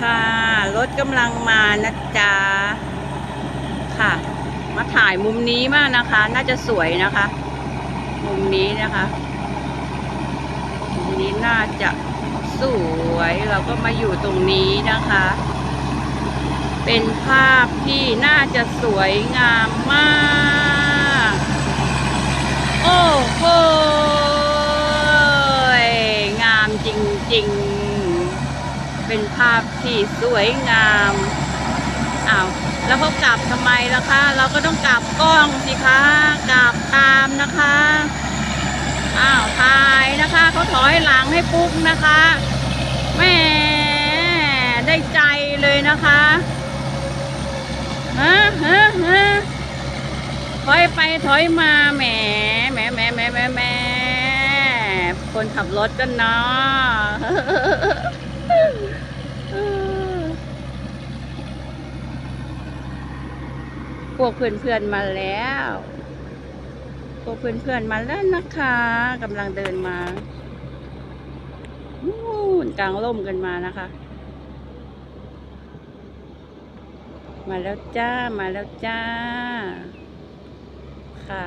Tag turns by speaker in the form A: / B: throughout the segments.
A: ค่ะรถกำลังมานะจ๊ะค่ะ มาถ่ายมุมนี้มากนะคะ น่าจะสวยนะคะ มุมนี้นะคะมุมนี้น่าจะสวยเราก็มาอยู่ตรงนี้นะคะ เป็นภาพที่น่าจะสวยงามมาก โอ้โหงามจริงๆ เป็นภาพที่สวยงามอ้าวแล้วเขากลับทำไมล่ะคะ เราก็ต้องกลับกล้องสิคะกลับตามนะคะอ้าวถ่ายนะคะเขาถอยหลังให้ปุ๊กนะคะแม่ได้ใจเลยนะคะฮะฮะฮะถอยไปถอยมาแหมแหมแหมแหมแหมแหมคนขับรถกันเนาะ พวกเพื่อนๆมาแล้ว พวกเพื่อนๆมาแล้วนะคะกำลังเดินมานู่นกลางร่มกันมานะคะ มาแล้วจ้ามาแล้วจ้า ค่ะ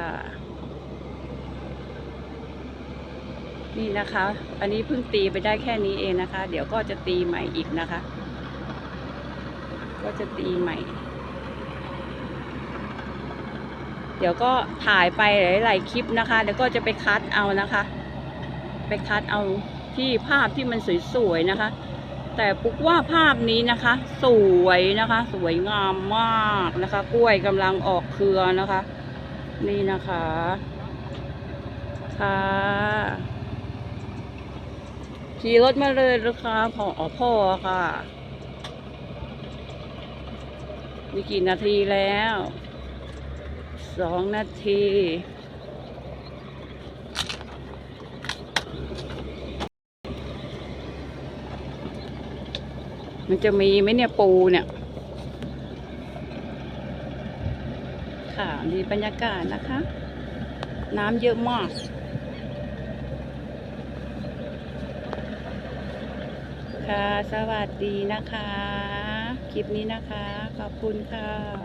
A: นี่นะคะ อันนี้เพิ่งตีไปได้แค่นี้เองนะคะ เดี๋ยวก็จะตีใหม่อีกนะคะ ก็จะตีใหม่ เดี๋ยวก็ถ่ายไปหลายๆคลิปนะคะ เดี๋ยวก็จะไปคัดเอานะคะ ไปคัดเอาที่ภาพที่มันสวยๆนะคะ แต่ปุ๊กว่าภาพนี้นะคะ สวยนะคะ สวยงามมากนะคะ กล้วยกำลังออกเครือนะคะ นี่นะคะ ค่ะขี่รถมาเลยนะคะพออพ่อค่ะ มีกี่นาทีแล้ว สองนาทีมันจะมีไหมเนี่ยปูเนี่ย ค่ะมีบรรยากาศนะคะ น้ำเยอะมากค่ะ สวัสดีนะคะ คลิปนี้นะคะ ขอบคุณค่ะ